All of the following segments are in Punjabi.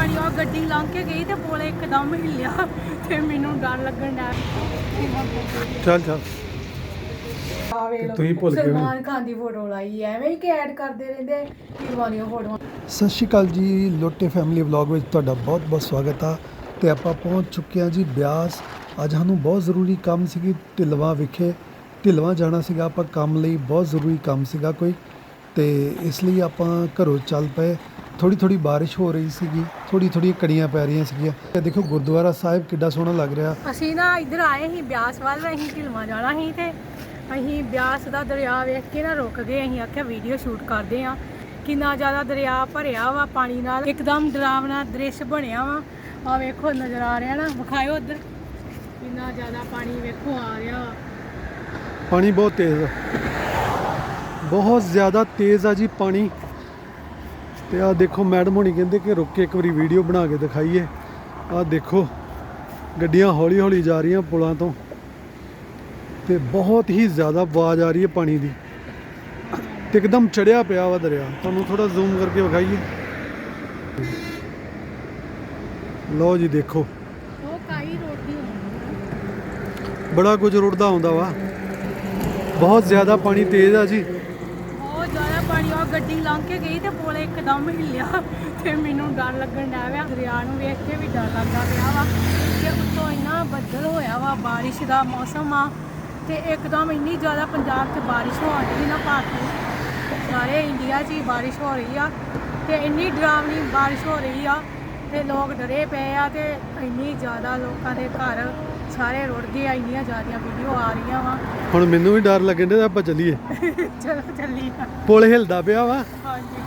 ਪਾਣੀ ਉਹ ਗੱਡੀ ਲੰਘ ਕੇ ਗਈ ਤੇ ਪੁਲ ਇੱਕਦਮ ਹਿੱਲਿਆ ਤੇ ਮੈਨੂੰ ਡਰ ਲੱਗਣ ਡਿਆ। ਚੱਲ ਚੱਲ। ਆ ਵੇਖ ਲਓ ਤੁਸੀਂ ਭੁੱਲ ਗਏ ਹੋਣੇ। ਸਲਮਾਨ ਖਾਨ ਦੀ ਫੋਟੋ ਲਾਈ ਐ, ਐਵੇਂ ਹੀ ਕੈਡ ਕਰਦੇ ਰਹਿੰਦੇ ਫਿਲਮਾਂ ਦੀਆਂ ਫੋਟੋਆਂ। ਸਤਿ ਸ਼੍ਰੀ ਅਕਾਲ ਜੀ ਲੋਟੇ ਫੈਮਿਲੀ ਵਲੌਗ ਵਿੱਚ ਤੁਹਾਡਾ ਬਹੁਤ ਬਹੁਤ ਸਵਾਗਤ ਆ। ਤੇ ਆਪਾਂ ਪਹੁੰਚ ਚੁੱਕੇ ਹਾਂ ਜੀ ਬਿਆਸ। ਅੱਜ ਸਾਨੂੰ ਬਹੁਤ ਜ਼ਰੂਰੀ ਕੰਮ ਸੀਗੀ ਢਿਲਵਾ ਵਿਖੇ। ਢਿਲਵਾ ਜਾਣਾ ਸੀਗਾ ਆਪਾਂ ਕੰਮ ਲਈ ਬਹੁਤ ਜ਼ਰੂਰੀ ਕੰਮ ਸੀਗਾ ਕੋਈ। ਤੇ ਇਸ ਲਈ ਆਪਾਂ ਘਰੋਂ ਚੱਲ ਪਏ। ਥੋੜੀ ਥੋੜੀ ਬਾਰਿਸ਼ ਹੋ ਰਹੀ ਸੀਗੀ ਥੋੜੀ ਥੋੜੀ ਕੜੀਆਂ ਪੈ ਰਹੀਆਂ ਸੀਗੀਆਂ। ਇਹ ਦੇਖੋ ਗੁਰਦੁਆਰਾ ਸਾਹਿਬ ਕਿੱਡਾ ਸੋਹਣਾ ਲੱਗ ਰਿਹਾ। ਅਸੀਂ ਨਾ ਇੱਧਰ ਆਏ ਸੀ ਬਿਆਸ ਵੱਲ ਅਸੀਂ ਢਿਲਵਾਂ ਜਾਣਾ ਸੀ ਤੇ ਅਸੀਂ ਬਿਆਸ ਦਾ ਦਰਿਆ ਵੇਖ ਕੇ ਨਾ ਰੁਕ ਗਏ ਅਸੀਂ ਆਖਿਆ ਵੀਡੀਓ ਸ਼ੂਟ ਕਰਦੇ ਆ ਕਿੰਨਾ ਜ਼ਿਆਦਾ ਦਰਿਆ ਭਰਿਆ ਵਾ ਪਾਣੀ ਨਾਲ ਇੱਕਦਮ ਡਰਾਵਨਾ ਦ੍ਰਿਸ਼ ਬਣਿਆ ਵਾ। ਆ ਵੇਖੋ ਨਜ਼ਰ ਆ ਰਿਹਾ ਨਾ ਵਿਖਾਇਓ ਉੱਧਰ। ਕਿੰਨਾ ਜ਼ਿਆਦਾ ਪਾਣੀ ਵੇਖੋ ਆ ਰਿਹਾ। ਪਾਣੀ ਬਹੁਤ ਤੇਜ਼ ਆ। ਬਹੁਤ ਜ਼ਿਆਦਾ ਤੇਜ਼ ਆ ਜੀ ਪਾਣੀ। ਤੇ ਆ ਦੇਖੋ ਮੈਡਮ ਹੋਣੀ ਕਹਿੰਦੇ ਕਿ ਰੁਕ ਕੇ ਇੱਕ ਵਾਰੀ ਵੀਡੀਓ ਬਣਾ ਕੇ ਦਿਖਾਈਏ। ਆ ਦੇਖੋ ਗੱਡੀਆਂ ਹੌਲੀ ਹੌਲੀ ਜਾ ਰਹੀਆਂ ਪੁਲਾਂ ਤੋਂ। ਤੇ ਬਹੁਤ ਹੀ ਜ਼ਿਆਦਾ ਆਵਾਜ਼ ਆ ਰਹੀ ਹੈ ਪਾਣੀ ਦੀ। ਤੇ ਇੱਕਦਮ ਚੜਿਆ ਪਿਆ ਵਾ ਦਰਿਆ। ਤੁਹਾਨੂੰ ਥੋੜਾ ਜ਼ੂਮ ਕਰਕੇ ਵਿਖਾਈਏ। ਲਓ ਜੀ ਦੇਖੋ। ਉਹ ਕਾਈ ਰੋਟੀ ਹੁੰਦੀ ਬੜਾ ਕੁਝ ਰੁੜਦਾ ਆਉਂਦਾ ਵਾ। ਬਹੁਤ ਜ਼ਿਆਦਾ ਪਾਣੀ ਤੇਜ਼ ਆ ਜੀ ਬਹੁਤ ਜ਼ਿਆਦਾ ਪਾਣੀ ਉਹ ਗੱਡੀ ਲੰਘ ਕੇ ਗਈ ਤੇ ਪੁਲ ਇੱਕਦਮ ਹਿੱਲਿਆ ਤੇ ਮੈਨੂੰ ਡਰ ਲੱਗਣ ਡਿਆ ਵਾ। ਦਰਿਆ ਨੂੰ ਵੇਖ ਕੇ ਵੀ ਡਰ ਲੱਗਦਾ ਪਿਆ ਵਾ ਕਿ ਉੱਤੋਂ ਇੰਨਾ ਬੱਦਲ ਹੋਇਆ ਵਾ ਬਾਰਿਸ਼ ਦਾ ਮੌਸਮ ਆ ਤੇ ਇੱਕਦਮ ਇੰਨੀ ਜ਼ਿਆਦਾ ਪੰਜਾਬ 'ਚ ਬਾਰਿਸ਼ ਹੋ ਰਹੀ ਨਾ ਭਾਰਤ ਸਾਰੇ ਇੰਡੀਆ 'ਚ ਹੀ ਬਾਰਿਸ਼ ਹੋ ਰਹੀ ਆ ਤੇ ਇੰਨੀ ਡਰਾਵਣੀ ਬਾਰਿਸ਼ ਹੋ ਰਹੀ ਆ ਤੇ ਲੋਕ ਡਰੇ ਪਏ ਆ ਤੇ ਇੰਨੀ ਜ਼ਿਆਦਾ ਲੋਕਾਂ ਦੇ ਘਰ ਸਾਰੇ ਰੁੜ ਗਏ ਆ ਇੰਨੀਆਂ ਜ਼ਿਆਦੀਆਂ ਵੀਡੀਓ ਆ ਰਹੀਆਂ ਵਾ। ਹੁਣ ਮੈਨੂੰ ਵੀ ਡਰ ਲੱਗਣ ਡਿਆ ਆਪਾਂ ਚੱਲੀਏ। ਚਲੋ ਚੱਲੀ ਪੁਲ ਹਿਲਦਾ ਪਿਆ ਵਾ। ਹਾਂਜੀ।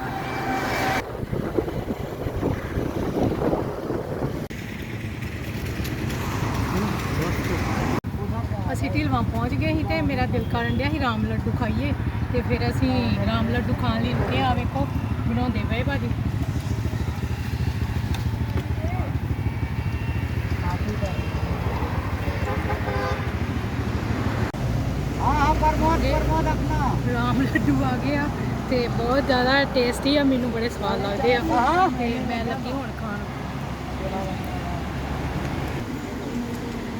ਅਸੀਂ ਢਿਲਵਾਂ ਪਹੁੰਚ ਗਏ ਸੀ ਤੇ ਮੇਰਾ ਦਿਲ ਕਰਨ ਡਿਆ ਸੀ ਰਾਮ ਲੱਡੂ ਖਾਈਏ ਤੇ ਫਿਰ ਅਸੀਂ ਰਾਮ ਲੱਡੂ ਖਾਣ ਲਈ ਰੁਕੇ ਆ ਵੇਖੋ ਬਣਾਉਂਦੇ ਪਏ ਭਾਜੀ। ਰਾਮ ਲੱਡੂ ਆ ਗਏ ਆ ਤੇ ਬਹੁਤ ਜ਼ਿਆਦਾ ਟੇਸਟੀ ਆ ਮੈਨੂੰ ਬੜੇ ਸਵਾਦ ਲੱਗਦੇ ਆ ਤੇ ਮੈਂ ਲੱਗੀ ਹੁਣ ਖਾਣ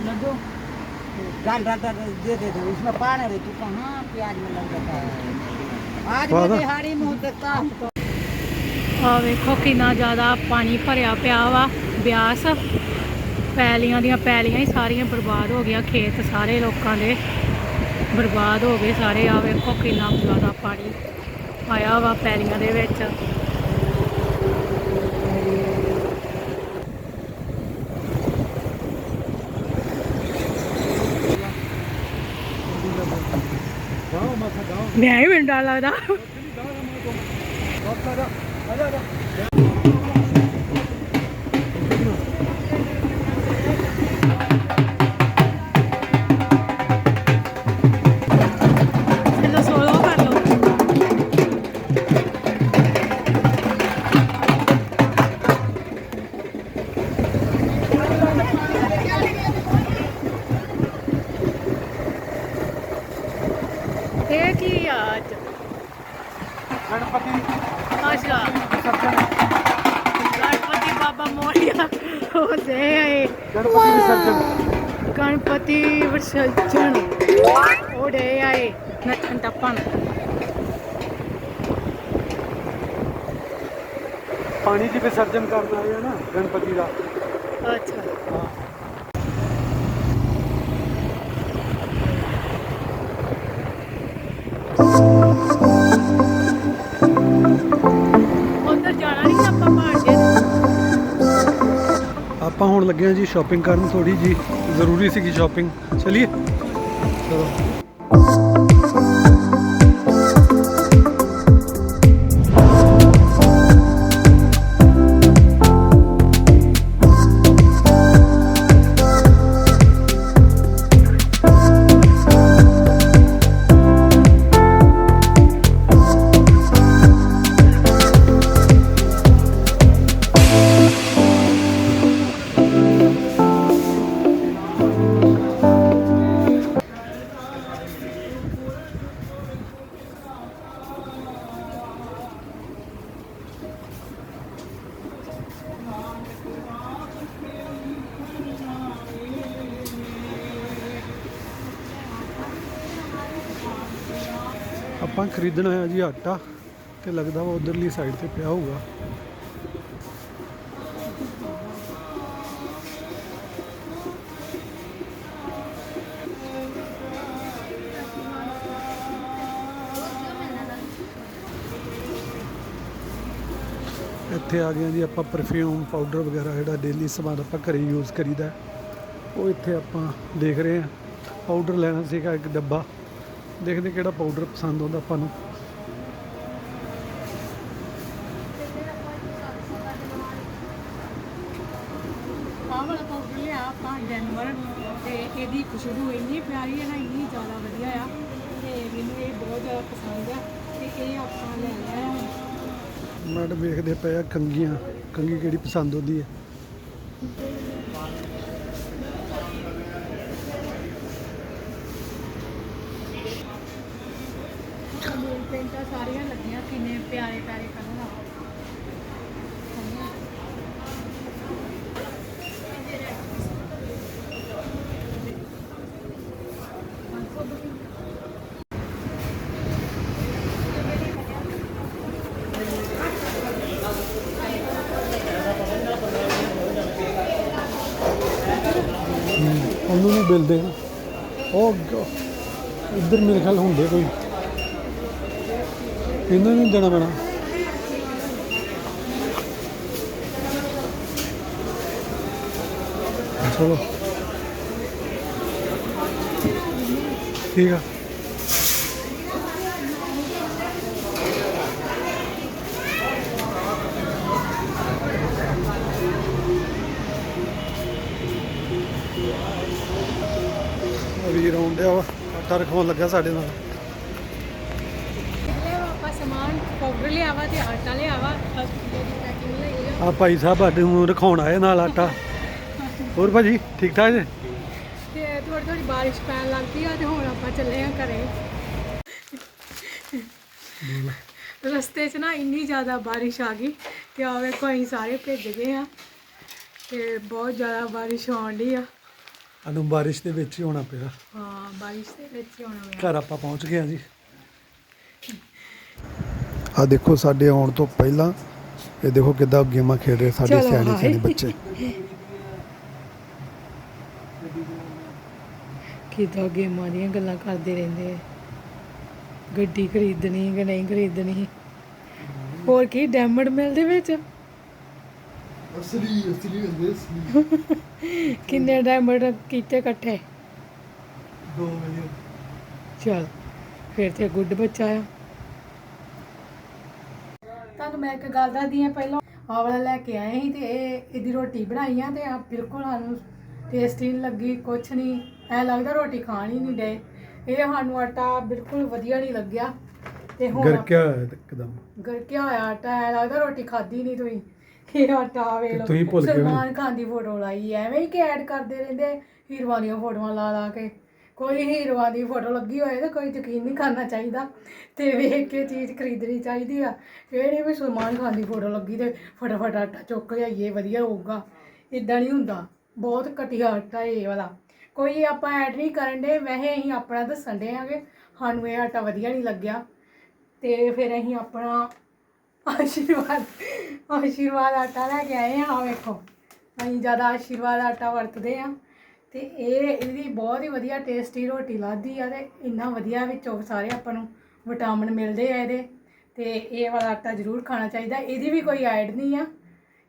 लड्डू डाल डाल डाल दे दे दो इसमें पानी रहे तू कहाँ प्याज में लग जाता है आज वादा। मैं दिहाड़ी मुंह देखता हूँ ਆ ਵੇਖੋ ਕਿੰਨਾ ਜ਼ਿਆਦਾ ਪਾਣੀ ਭਰਿਆ ਪਿਆ ਵਾ ਬਿਆਸ ਪੈਲੀਆਂ ਦੀਆਂ ਪੈਲੀਆਂ ਹੀ ਸਾਰੀਆਂ ਬਰਬਾਦ ਹੋ ਗਈਆਂ ਖੇਤ ਸਾਰੇ ਲੋਕਾਂ ਦੇ ਬਰਬਾਦ ਹੋ ਗਏ ਸਾਰੇ। ਆ ਵੇਖੋ ਕਿੰਨਾ ਜ਼ਿਆਦਾ ਪਾਣੀ ਆਇਆ ਵਾ ਪੈਲੀਆਂ ਦੇ ਵਿੱਚ। ਮੈਂ ਹੀ ਮੈਨੂੰ ਡਰ ਲੱਗਦਾ। ਵਿਸਰਜਨ ਗਣਪਤੀ ਵਿਸਰਜਨ ਉਹ ਦੇ ਆਏ ਨੱਚਣ ਟੱਪਣ ਪਾਣੀ 'ਚ ਵਿਸਰਜਨ ਕਰਨ ਆਏ ਆਪਾਂ ਹੁਣ ਲੱਗੇ ਆ ਜੀ ਸ਼ਾਪਿੰਗ ਕਰਨ ਥੋੜੀ ਜੀ ਜ਼ਰੂਰੀ ਸੀਗੀ ਸ਼ਾਪਿੰਗ ਚਲਿਏ। ਚਲੋ। ਆਪਾਂ ਖਰੀਦਣਾ ਹੈ ਜੀ ਆਟਾ ਤੇ ਲੱਗਦਾ ਵਾ ਉਧਰਲੀ ਸਾਈਡ ਤੇ ਪਿਆ ਹੋਊਗਾ। ਇੱਥੇ ਆ ਗਏ ਜੀ ਆਪਾਂ ਪਰਫਿਊਮ ਪਾਊਡਰ ਵਗੈਰਾ ਜਿਹੜਾ ਡੇਲੀ ਸਮਾਨ ਆਪਾਂ ਘਰੇ ਯੂਜ਼ ਕਰੀਦਾ। ਉਹ ਇੱਥੇ ਆਪਾਂ ਦੇਖ ਰਹੇ ਹਾਂ ਪਾਊਡਰ ਲੈਣਾ ਸੀਗਾ ਇੱਕ ਡੱਬਾ। ਦੇਖਦੇ ਕਿਹੜਾ ਪਾਊਡਰ ਪਸੰਦ ਆਉਂਦਾ ਆਪਾਂ ਨੂੰ ਇਹਦੀ ਖੁਸ਼ਬੂ ਇੰਨੀ ਪਿਆਰੀ ਹੈ ਨਾ ਇੰਨੀ ਜ਼ਿਆਦਾ ਵਧੀਆ ਆ ਤੇ ਮੈਨੂੰ ਇਹ ਬਹੁਤ ਜ਼ਿਆਦਾ ਪਸੰਦ ਆ ਤੇ ਇਹ ਆਪਾਂ ਲੈ ਲਿਆ ਆ। ਮੈਡਮ ਵੇਖਦੇ ਪਏ ਆ ਕੰਗੀਆਂ ਕੰਗੀ ਕਿਹੜੀ ਪਸੰਦ ਹੁੰਦੀ ਹੈ ਮੇਨ ਪੈਂਟਾਂ ਸਾਰੀਆਂ ਲੱਗੀਆਂ, ਕਿੰਨੇ ਪਿਆਰੇ ਪਿਆਰੇ ਕਲਰ ਆ। ਉਹਨੂੰ ਨਹੀਂ ਮਿਲਦੇ ਨਾ ਉਹ ਇੱਧਰ ਮੇਰੇ ਖਿਆਲ ਹੁੰਦੇ ਕੋਈ। ਇਹਨਾਂ ਨੂੰ ਦੇਣਾ ਪੈਣਾ। ਚਲੋ। ਠੀਕ ਆ। ਵੀਰ ਆਉਂਦਿਆ ਵਾ। ਆਟਾ ਰਖਵਾਉਣ ਲੱਗਾ ਸਾਡੇ ਨਾਲ ਲਿਆ ਆਪਾਂ ਸਮਾਨ ਪਾਊਡਰ ਲਿਆਵਾ ਤੇ ਆਟਾ ਲਿਆਵਾ। ਕਿਲੋ ਦੀ ਪੈਕਿੰਗ ਲਈ ਆ ਆ ਭਾਈ ਸਾਹਿਬ ਸਾਡੇ ਨੂੰ ਰਖਾਉਣ ਆਏ ਨਾਲ ਆਟਾ। ਹੋਰ ਭਾਜੀ ਠੀਕ ਠਾਕ ਜੀ? ਤੇ ਥੋੜੀ ਥੋੜੀ ਬਾਰਿਸ਼ ਪੈਣ ਲੱਗ ਪਈ ਆ ਤੇ ਹੁਣ ਆਪਾਂ ਚੱਲੇ ਆ ਘਰੇ। ਰਸਤੇ 'ਚ ਨਾ ਇੰਨੀ ਜ਼ਿਆਦਾ ਬਾਰਿਸ਼ ਆ ਗਈ ਤੇ ਆ ਵੇਖੋ ਅਸੀਂ ਸਾਰੇ ਭਿੱਜ ਗਏ ਆ ਤੇ ਬਹੁਤ ਜ਼ਿਆਦਾ ਬਾਰਿਸ਼ ਆਉਣ ਡਈ ਆ। ਸਾਨੂੰ ਬਾਰਿਸ਼ ਦੇ ਵਿੱਚ ਹੀ ਹੋਣਾ ਪਿਆ। ਹਾਂ ਬਾਰਿਸ਼ ਦੇ ਵਿੱਚ ਹੀ ਹੋਣਾ ਹੋਇਆ ਘਰ ਆਪਾਂ ਪਹੁੰਚ ਗਏ ਹਾਂ ਜੀ। ਆ ਦੇਖੋ ਸਾਡੇ ਆਉਣ ਤੋਂ ਪਹਿਲਾਂ ਇਹ ਦੇਖੋ ਕਿੱਦਾਂ ਗੇਮਾਂ ਖੇਡ ਰਹੇ ਸਾਡੇ ਚਲੋ ਸਿਆਣੇ ਹਾਏ। ਸਿਆਣੇ ਬੱਚੇ। ਕਿਦਾਂ ਗੇਮਾਂ ਦੀਆਂ ਗੱਲਾਂ ਕਰਦੇ ਰਹਿੰਦੇ ਆ। ਗੱਡੀ ਖਰੀਦਣੀ ਕਿ ਨਹੀਂ ਖਰੀਦਣੀ? ਹੋਰ ਕੀ ਡੈਮਡ ਮਿਲ ਦੇ ਵਿੱਚ? ਅਸਲੀ ਅਸਲੀ ਹੁੰਦੇ ਅਸਲੀ। ਕਿੰਨੇ ਡੈਮਡ ਕੀਤੇ ਇਕੱਠੇ? 2 ਮਿਲੀਅਨ ਚਲ ਫਿਰ ਤੇ ਗੁੱਡ ਬੱਚਾ ਆ। ਮੈਂ ਇੱਕ ਗੱਲ ਦੱਸਦੀ ਆ ਪਹਿਲਾਂ ਆਹ ਵਾਲਾ ਲੈ ਕੇ ਆਏ ਸੀ ਤੇ ਇਹ ਇਹਦੀ ਰੋਟੀ ਬਣਾਈ ਆ ਤੇ ਆ ਬਿਲਕੁਲ ਸਾਨੂੰ ਟੇਸਟੀ ਨਹੀਂ ਲੱਗੀ ਕੁਛ ਨਹੀਂ ਐ ਲੱਗਦਾ ਰੋਟੀ ਖਾਣ ਹੀ ਨਹੀਂ ਡੇ ਇਹ ਸਾਨੂੰ ਆਟਾ ਬਿਲਕੁਲ ਵਧੀਆ ਨਹੀਂ ਲੱਗਿਆ। ਤੇ ਹੁਣ ਗਰਕਿਆ ਹੋਇਆ ਇੱਕਦਮ? ਗਰਕਿਆ ਹੋਇਆ ਆਟਾ? ਐ ਲੱਗਦਾ ਰੋਟੀ ਖਾਦੀ ਨਹੀਂ ਤੁਸੀਂ। ਇਹ ਆਟਾ ਵੇਖ ਲਓ। ਤੁਸੀਂ ਭੁੱਲ ਗਏ ਹੋਣੇ। ਸਲਮਾਨ ਖਾਨ ਦੀ ਫੋਟੋ ਲਾਈ ਐ, ਐਵੇਂ ਹੀ ਕਿ ਐਡ ਕਰਦੇ ਰਹਿੰਦੇ ਹੀਰੋਆਂ ਦੀਆਂ ਫੋਟੋਆਂ ਲਾ ਲਾ ਕੇ। ਕੋਈ ਹੀਰੋਆਂ ਦੀ ਫੋਟੋ ਲੱਗੀ ਹੋਏ ਤਾਂ ਕੋਈ ਯਕੀਨ ਨਹੀਂ ਕਰਨਾ ਚਾਹੀਦਾ। ਤੇ ਵੇਖ ਕੇ ਚੀਜ਼ ਖਰੀਦਣੀ ਚਾਹੀਦੀ ਆ। ਇਹ ਨਹੀਂ ਵੀ ਸਲਮਾਨ ਖਾਨ ਦੀ ਫੋਟੋ ਲੱਗੀ ਤੇ ਫਟਾਫਟ ਆਟਾ ਚੁੱਕ ਲਿਆਈਏ ਵਧੀਆ ਹੋਊਗਾ। ਇਦਾਂ ਨਹੀਂ ਹੁੰਦਾ। ਬਹੁਤ ਘਟੀਆ ਆਟਾ ਇਹ ਵਾਲਾ। ਕੋਈ ਆਪਾਂ ਐਡ ਨਹੀਂ ਕਰਨ ਦੇ ਵੈਸੇ ਅਸੀਂ ਆਪਣਾ ਦੱਸਣ ਦੇ ਆਂਗੇ। ਸਾਨੂੰ ਇਹ ਆਟਾ ਵਧੀਆ ਨਹੀਂ ਲੱਗਿਆ। ਤੇ ਫਿਰ ਅਸੀਂ ਆਪਣਾ ਆਸ਼ੀਰਵਾਦ ਆਸ਼ੀਰਵਾਦ ਆਟਾ ਲੈ ਕੇ ਆਏ ਹਾਂ ਵੇਖੋ। ਅਸੀਂ ਜ਼ਿਆਦਾ ਆਸ਼ੀਰਵਾਦ ਆਟਾ ਵਰਤਦੇ ਆ। ਤੇ ਇਹ ਇਹਦੀ ਬਹੁਤ ਹੀ ਵਧੀਆ ਟੇਸਟੀ ਰੋਟੀ ਲੱਗਦੀ ਆ ਤੇ ਇੰਨਾ ਵਧੀਆ ਵਿੱਚੋਂ ਸਾਰੇ ਆਪਾਂ ਨੂੰ ਵਿਟਾਮਿਨ ਮਿਲਦੇ ਆ ਇਹਦੇ। ਤੇ ਇਹ ਵਾਲਾ ਆਟਾ ਜ਼ਰੂਰ ਖਾਣਾ ਚਾਹੀਦਾ। ਇਹਦੀ ਵੀ ਕੋਈ ਐਡ ਨਹੀਂ ਆ।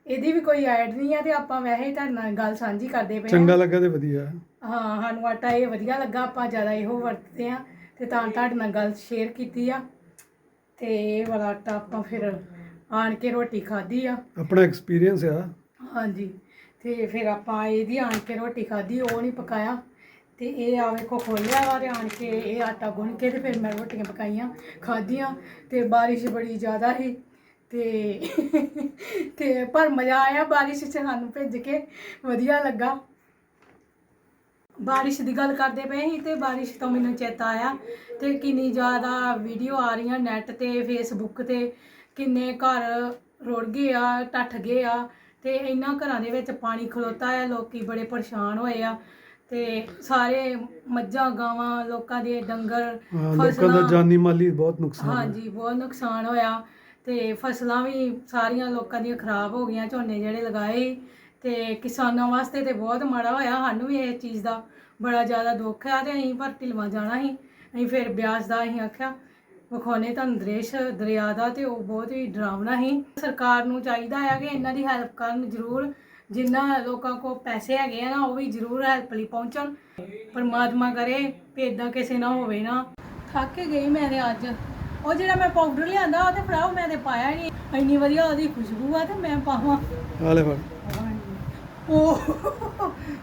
ਇਹਦੀ ਵੀ ਕੋਈ ਐਡ ਨਹੀਂ ਆ ਤੇ ਆਪਾਂ ਵੈਸੇ ਹੀ ਤੁਹਾਡੇ ਨਾਲ ਗੱਲ ਸਾਂਝੀ ਕਰਦੇ ਪਏ ਚੰਗਾ ਲੱਗਾ ਤੇ ਵਧੀਆ। ਹਾਂ ਸਾਨੂੰ ਆਟਾ ਇਹ ਵਧੀਆ ਲੱਗਾ ਆਪਾਂ ਜ਼ਿਆਦਾ ਇਹੋ ਵਰਤਦੇ ਆ ਤੇ ਤਾਂ ਤੁਹਾਡੇ ਨਾਲ ਗੱਲ ਸ਼ੇਅਰ ਕੀਤੀ ਆ। ਤੇ ਇਹ ਵਾਲਾ ਆਟਾ ਆਪਾਂ ਫਿਰ ਆਣ ਕੇ ਰੋਟੀ ਖਾਧੀ ਆ। ਆਪਣਾ ਐਕਸਪੀਰੀਅੰਸ ਆ। ਹਾਂਜੀ। ਤੇ ਫਿਰ ਆਪਾਂ ਇਹਦੀ ਆਣ ਕੇ ਰੋਟੀ ਖਾਧੀ, ਉਹ ਨਹੀਂ ਪਕਾਇਆ। ਤੇ ਇਹ ਆ ਵੇਖੋ ਖੋਲਿਆ ਵਾ ਤੇ ਆਣ ਕੇ ਇਹ ਆਟਾ ਗੁੰਨ ਕੇ ਤੇ ਫਿਰ ਮੈਂ ਰੋਟੀਆਂ ਪਕਾਈਆਂ, ਖਾਧੀਆਂ ਤੇ ਬਾਰਿਸ਼ ਬੜੀ ਜ਼ਿਆਦਾ ਸੀ। ਤੇ ਤੇ ਪਰ ਮਜ਼ਾ ਆਇਆ ਬਾਰਿਸ਼ 'ਚ ਸਾਨੂੰ ਭਿੱਜ ਕੇ, ਵਧੀਆ ਲੱਗਾ। ਬਾਰਿਸ਼ ਦੀ ਗੱਲ ਕਰਦੇ ਪਏ ਸੀ ਤੇ ਬਾਰਿਸ਼ ਤੋਂ ਮੈਨੂੰ ਚੇਤਾ ਆਇਆ ਤੇ ਕਿੰਨੀ ਜ਼ਿਆਦਾ ਵੀਡੀਓ ਆ ਰਹੀਆਂ ਨੈਟ ਤੇ ਫੇਸਬੁੱਕ ਤੇ, ਕਿੰਨੇ ਘਰ ਰੁੜ ਗਏ ਆ, ਟੱਟ ਗਏ ਆ। ਤੇ ਇਹਨਾਂ ਘਰਾਂ ਦੇ ਵਿੱਚ ਪਾਣੀ ਖਲੋਤਾ ਆ ਲੋਕੀ ਬੜੇ ਪਰੇਸ਼ਾਨ ਹੋਏ ਆ ਤੇ ਸਾਰੇ ਮੱਝਾਂ ਗਾਵਾਂ ਲੋਕਾਂ ਦੇ ਡੰਗਰ ਹਾਂ, ਲੋਕਾਂ ਦਾ ਜਾਨੀ ਮਾਲੀ ਬਹੁਤ ਨੁਕਸਾਨ ਹੈ ਹਾਂਜੀ ਬਹੁਤ ਨੁਕਸਾਨ ਹੋਇਆ ਤੇ ਫਸਲਾਂ ਵੀ ਸਾਰੀਆਂ ਲੋਕਾਂ ਦੀਆਂ ਖਰਾਬ ਹੋ ਗਈਆਂ ਝੋਨੇ ਜਿਹੜੇ ਲਗਾਏ ਤੇ ਕਿਸਾਨਾਂ ਵਾਸਤੇ ਤੇ ਬਹੁਤ ਮਾੜਾ ਹੋਇਆ ਸਾਨੂੰ ਵੀ ਇਹ ਚੀਜ਼ ਦਾ ਬੜਾ ਜ਼ਿਆਦਾ ਦੁੱਖ ਆ ਤੇ ਅਸੀਂ ਭਰਤੀ ਲਵਾ ਜਾਣਾ ਸੀ। ਅਸੀਂ ਫਿਰ ਬਿਆਸ ਦਾ ਅਸੀਂ ਆਖਿਆ ਵਿਖਾਉਣੇ ਤੁਹਾਨੂੰ ਦ੍ਰਿਸ਼ ਦਰਿਆ ਦਾ ਤੇ ਉਹ ਬਹੁਤ ਹੀ ਡਰਾਵਨਾ ਸੀ ਸਰਕਾਰ ਨੂੰ ਚਾਹੀਦਾ ਆ ਕਿ ਇਹਨਾਂ ਦੀ ਹੈਲਪ ਕਰਨ ਜ਼ਰੂਰ। ਜਿੰਨਾ ਲੋਕਾਂ ਕੋਲ ਪੈਸੇ ਹੈਗੇ ਆ ਨਾ ਉਹ ਵੀ ਜ਼ਰੂਰ ਹੈਲਪ ਲਈ ਪਹੁੰਚਣ। ਪਰਮਾਤਮਾ ਕਰੇ ਕਿ ਇਦਾਂ ਕਿਸੇ ਨਾਲ ਹੋਵੇ ਨਾ। ਥੱਕ ਕੇ ਗਈ ਮੈਂ ਤੇ ਅੱਜ। ਉਹ ਜਿਹੜਾ ਮੈਂ ਪਾਊਡਰ ਲਿਆਂਦਾ ਉਹ ਤੇ ਫੜਾਓ ਮੈਂ ਤੇ ਪਾਇਆ ਹੀ ਨਹੀਂ। ਇੰਨੀ ਵਧੀਆ ਉਹਦੀ ਖੁਸ਼ਬੂ ਆ ਤੇ ਮੈਂ ਪਾਵਾਂ। ਹਾਲੇ ਫੜ। ਉਹ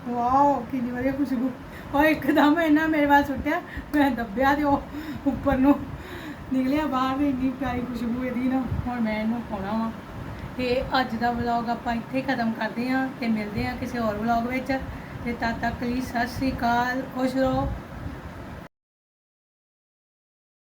ਵਾਓ ਕਿੰਨੀ ਵਧੀਆ ਖੁਸ਼ਬੂ। ਉਹ ਇੱਕਦਮ ਇਹਨਾਂ ਮੇਰੇ ਵੱਲ ਸੁੱਟਿਆ। ਮੈਂ ਦੱਬਿਆ ਤੇ ਉਹ ਉੱਪਰ ਨੂੰ। ਨਿਕਲਿਆ ਬਾਹਰ ਵੀ ਇੰਨੀ ਪਿਆਰੀ ਖੁਸ਼ਬੂ ਇਹਦੀ ਨਾ, ਹੁਣ ਮੈਂ ਇਹਨੂੰ ਪਾਉਣਾ ਵਾ। ਤੇ ਅੱਜ ਦਾ ਵਲੌਗ ਆਪਾਂ ਇੱਥੇ ਖਤਮ ਕਰਦੇ ਹਾਂ ਤੇ ਮਿਲਦੇ ਹਾਂ ਕਿਸੇ ਹੋਰ ਵਲੌਗ ਵਿੱਚ। ਤੇ ਤਦ ਤੱਕ ਲਈ ਸਤਿ ਸ੍ਰੀ ਅਕਾਲ, ਖੁਸ਼ ਰਹੋ।